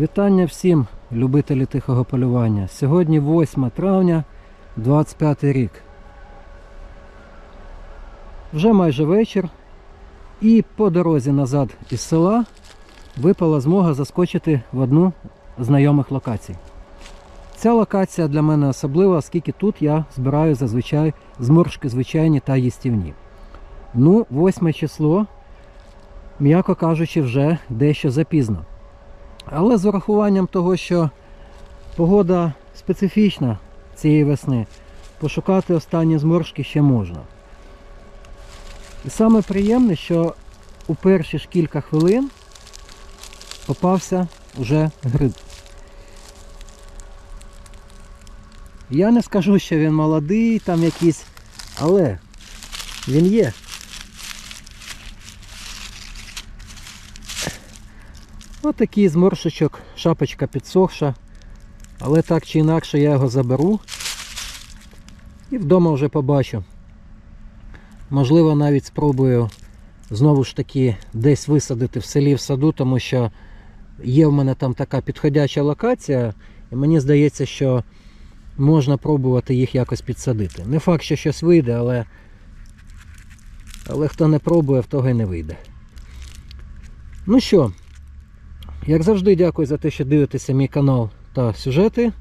Вітання всім любителі тихого полювання. Сьогодні 8 травня 25 рік. Вже майже вечір. І по дорозі назад із села випала змога заскочити в одну з знайомих локацій. Ця локація для мене особлива, оскільки тут я збираю зазвичай зморшки звичайні та їстівні. Ну, 8 число, м'яко кажучи, вже дещо запізно. Але з урахуванням того, що погода специфічна цієї весни, пошукати останні зморшки ще можна. І саме приємне, що у перші ж кілька хвилин попався уже гриб. Я не скажу, що він молодий, там якийсь, але він є. Отакий зморшечок, шапочка підсохша. Але так чи інакше я його заберу і вдома вже побачу. Можливо, навіть спробую знову ж таки десь висадити в селі в саду, тому що є в мене там така підходяча локація, і мені здається, що можна пробувати їх якось підсадити. Не факт, що щось вийде, але, але хто не пробує, в того й не вийде. Ну що, як завжди, дякую за те, що дивитеся мій канал та сюжети.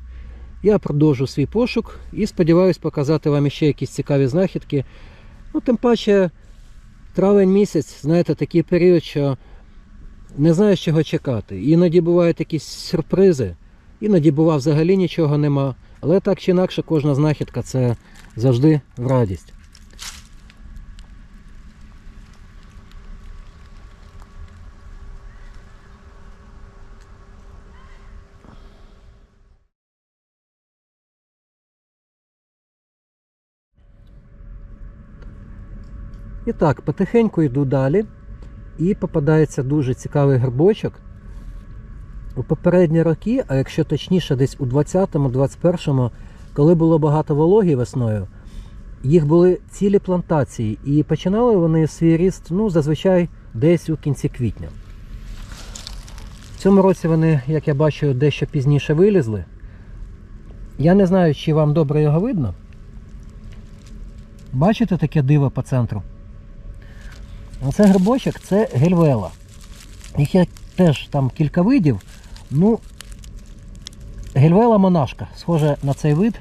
Я продовжу свій пошук і сподіваюся показати вам ще якісь цікаві знахідки. Ну, тим паче, травень місяць, знаєте, такий період, що не знаєш, чого чекати. Іноді бувають якісь сюрпризи, іноді бува взагалі нічого нема. Але так чи інакше, кожна знахідка це завжди в радість. І так, потихеньку йду далі. І попадається дуже цікавий грибочок. У попередні роки, а якщо точніше, десь у 20-му, 21-му, коли було багато вологі весною, їх були цілі плантації, і починали вони свій ріст ну, зазвичай десь у кінці квітня. В цьому році вони, як я бачу, дещо пізніше вилізли. Я не знаю, чи вам добре його видно. Бачите таке диво по центру? Оце грибочок це гельвела. Їх є теж там кілька видів. Ну, гельвела монашка, схоже на цей вид.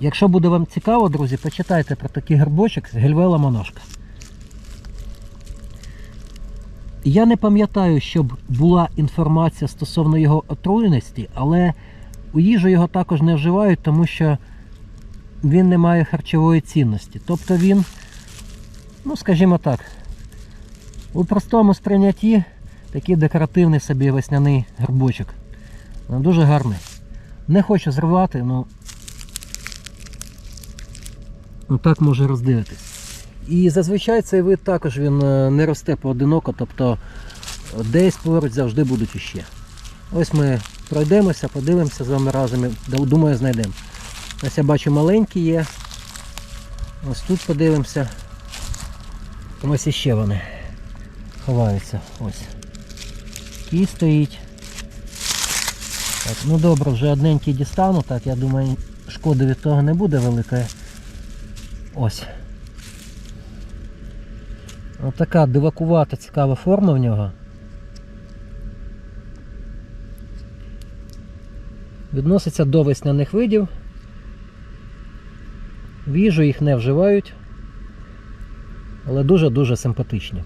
Якщо буде вам цікаво, друзі, почитайте про такий грибочок гельвела монашка. Я не пам'ятаю, щоб була інформація стосовно його отруєності, але у їжу його також не вживають, тому що він не має харчової цінності. Тобто він ну скажімо так, у простому сприйнятті такий декоративний собі весняний грибочок. Дуже гарний. Не хочу зривати, ну, ну так може роздивитись. І зазвичай цей вид також він е, не росте поодиноко, тобто десь поруч завжди будуть іще. Ось ми пройдемося, подивимося з вами разом. і, Думаю, знайдемо. Ось я бачу маленькі є. Ось тут подивимося. Ось іще вони ховаються. Ось. Кій стоїть. Так, ну добре, вже одненький дістану, так, я думаю, шкоди від того не буде великої. Ось. Ось така дивакувата цікава форма в нього. Відноситься до весняних видів. В їжу їх не вживають але дуже-дуже симпатичні.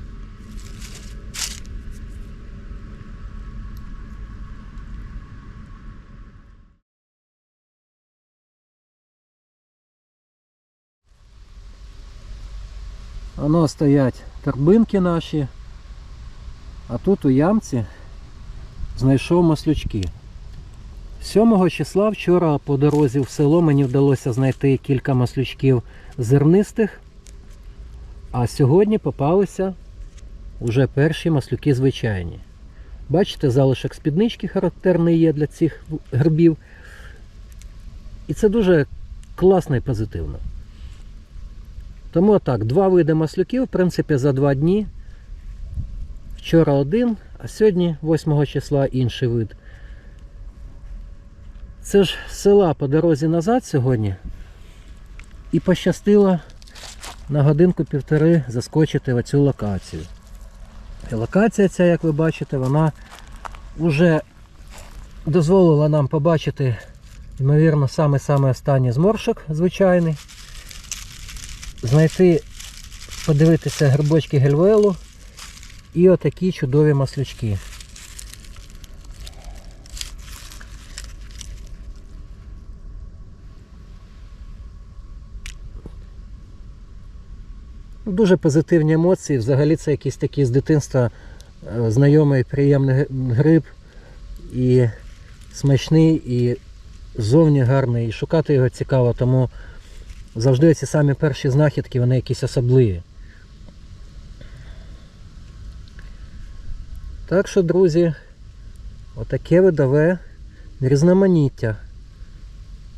Воно стоять торбинки наші, а тут у ямці знайшов маслючки. 7 числа вчора по дорозі в село мені вдалося знайти кілька маслючків зернистих. А сьогодні попалися вже перші маслюки звичайні. Бачите, залишок спіднички характерний є для цих грибів. І це дуже класно і позитивно. Тому так, два види маслюків, в принципі, за два дні Вчора один, а сьогодні, 8 числа, інший вид. Це ж села по дорозі назад сьогодні. І пощастило на годинку-півтори заскочити в оцю локацію. І локація ця, як ви бачите, вона вже дозволила нам побачити, ймовірно, саме-саме останній зморшок звичайний. Знайти, подивитися грибочки гельвелу і отакі чудові маслючки. Дуже позитивні емоції. Взагалі це якийсь такий з дитинства е, знайомий приємний гриб і смачний, і зовні гарний. І шукати його цікаво, тому завжди ці самі перші знахідки, вони якісь особливі. Так що, друзі, отаке видове різноманіття,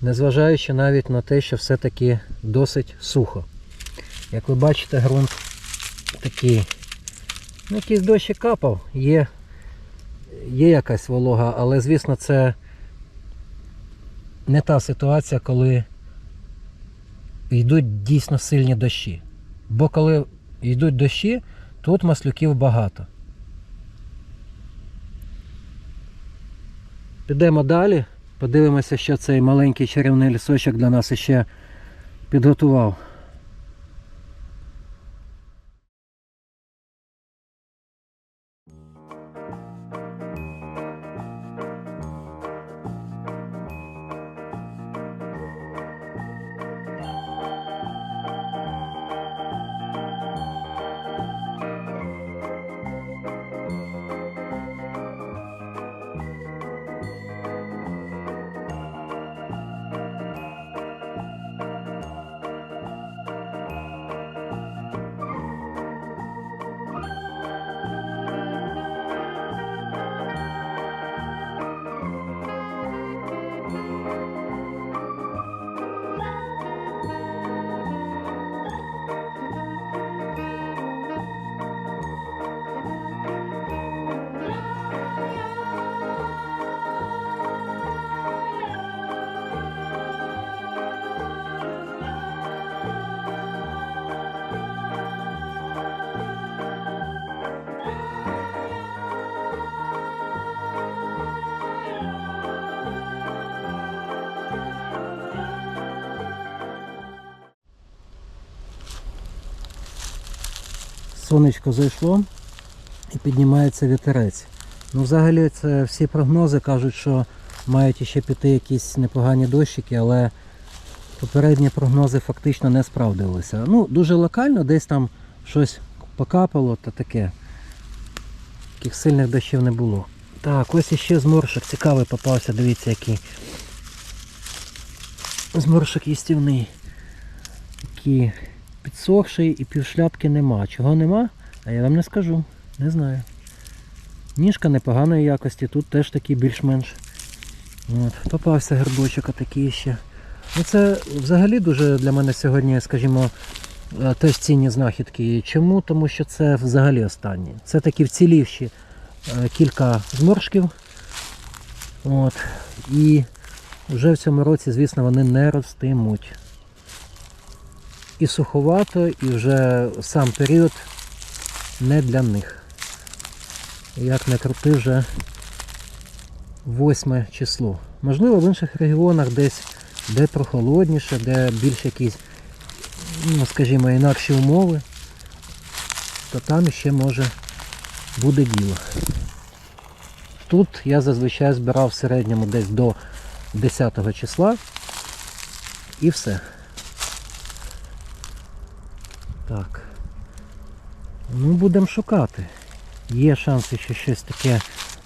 незважаючи навіть на те, що все-таки досить сухо. Як ви бачите, ґрунт такий. Ну, якийсь дощик капав, є, є якась волога, але звісно це не та ситуація, коли йдуть дійсно сильні дощі. Бо коли йдуть дощі, тут маслюків багато. Підемо далі, подивимося, що цей маленький чарівний лісочок для нас ще підготував. Сонечко зайшло і піднімається вітерець. Ну, взагалі, це всі прогнози кажуть, що мають ще піти якісь непогані дощики, але попередні прогнози фактично не справдилися. Ну, дуже локально, десь там щось покапало та таке. Таких сильних дощів не було. Так, ось іще зморшок цікавий попався, дивіться який. Зморшок їстівний. Такий підсохший і півшляпки нема. Чого нема? А я вам не скажу. Не знаю. Ніжка непоганої якості, тут теж такий більш-менш. Попався грибочок такий ще. Ну це взагалі дуже для мене сьогодні, скажімо, е, теж цінні знахідки. Чому? Тому що це взагалі останні. Це такі вцілівші е, кілька зморшків. От. І вже в цьому році, звісно, вони не ростимуть і суховато, і вже сам період не для них. Як не крути вже 8 число. Можливо, в інших регіонах десь де прохолодніше, де більш якісь, ну, скажімо, інакші умови, то там ще може буде діло. Тут я зазвичай збирав в середньому десь до 10 числа і все. Так. Ну, будемо шукати. Є шанси ще щось таке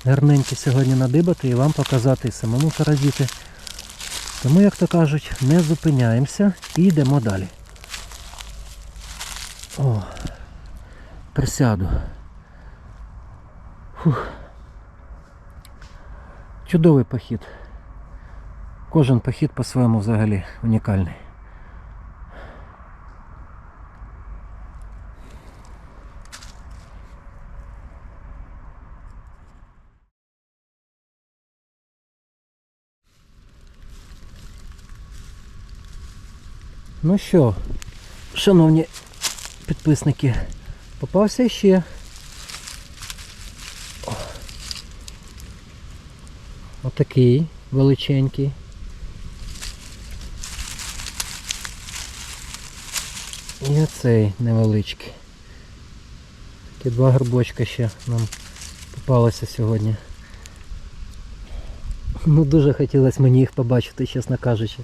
гарненьке сьогодні надибати і вам показати і самому порадіти. Тому, як то кажуть, не зупиняємося і йдемо далі. О, присяду. Фух. Чудовий похід. Кожен похід по-своєму взагалі унікальний. Ну що, шановні підписники, попався ще. Отакий величенький. І оцей невеличкий. Такі два горбочка ще нам попалося сьогодні. Ну дуже хотілося мені їх побачити, чесно кажучи.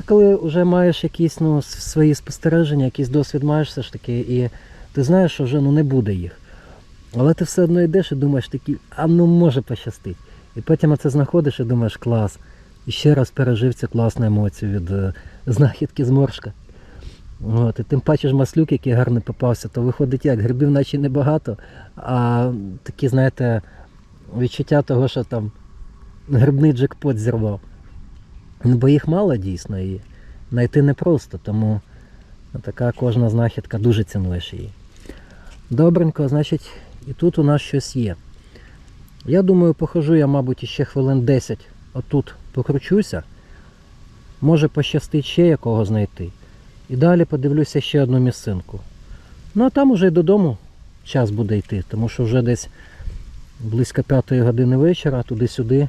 Це коли вже маєш якісь ну, свої спостереження, якийсь досвід маєш все ж таки, і ти знаєш, що вже ну, не буде їх. Але ти все одно йдеш і думаєш такий, а ну може пощастить. І потім це знаходиш і думаєш, клас. І ще раз пережив цю класну емоцію від е, знахідки зморшка. От, і тим паче ж маслюк, який гарний попався, то виходить як, грибів наче небагато, а такі, знаєте, відчуття того, що там грибний джекпот зірвав. Ну, бо їх мало дійсно і знайти непросто, тому така кожна знахідка дуже цінуєш її. Добренько, значить, і тут у нас щось є. Я думаю, похожу я, мабуть, ще хвилин 10 отут покручуся. Може пощастить ще якого знайти. І далі подивлюся ще одну місцинку. Ну а там уже й додому час буде йти, тому що вже десь близько п'ятої години вечора, туди-сюди.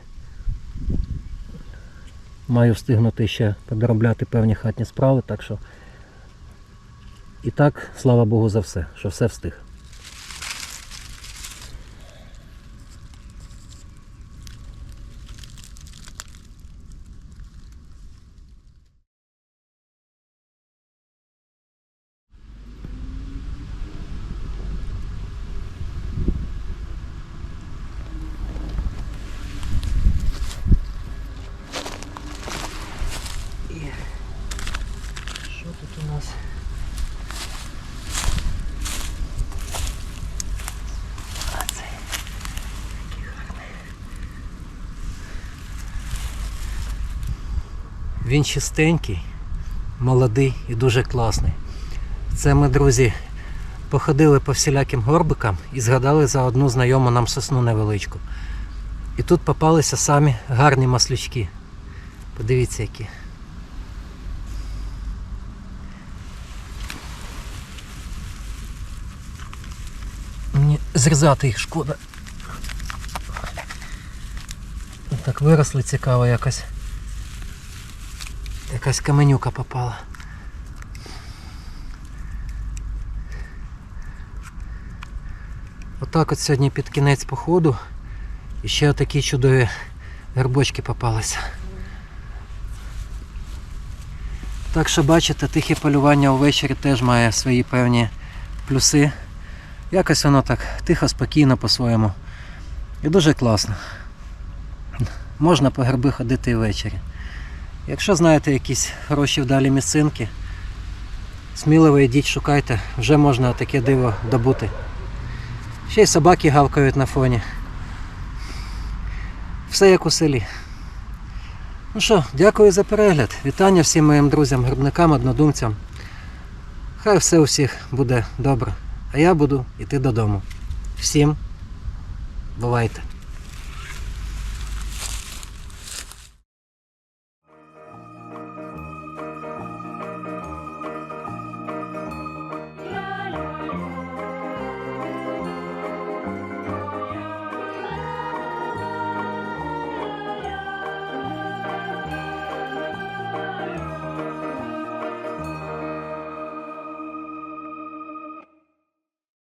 Маю встигнути ще подоробляти певні хатні справи, так що і так, слава Богу, за все, що все встиг. Що тут у нас? А це який гарний. Він чистенький, молодий і дуже класний. Це ми, друзі, походили по всіляким горбикам і згадали за одну знайому нам сосну невеличку. І тут попалися самі гарні маслючки. Подивіться які. Мені зрізати їх шкода. Так виросли цікаво якось. Якась каменюка попала. Отак от сьогодні під кінець походу. І ще такі чудові гербочки попалися. Так що бачите, тихе полювання ввечері теж має свої певні плюси. Якось воно так тихо, спокійно по-своєму. І дуже класно. Можна по гриби ходити і ввечері. Якщо знаєте якісь хороші вдалі місцинки, сміливо йдіть, шукайте, вже можна таке диво добути. Ще й собаки гавкають на фоні. Все як у селі. Ну що, дякую за перегляд. Вітання всім моїм друзям, грибникам, однодумцям. Хай все у всіх буде добре. А я буду йти додому. Всім бувайте!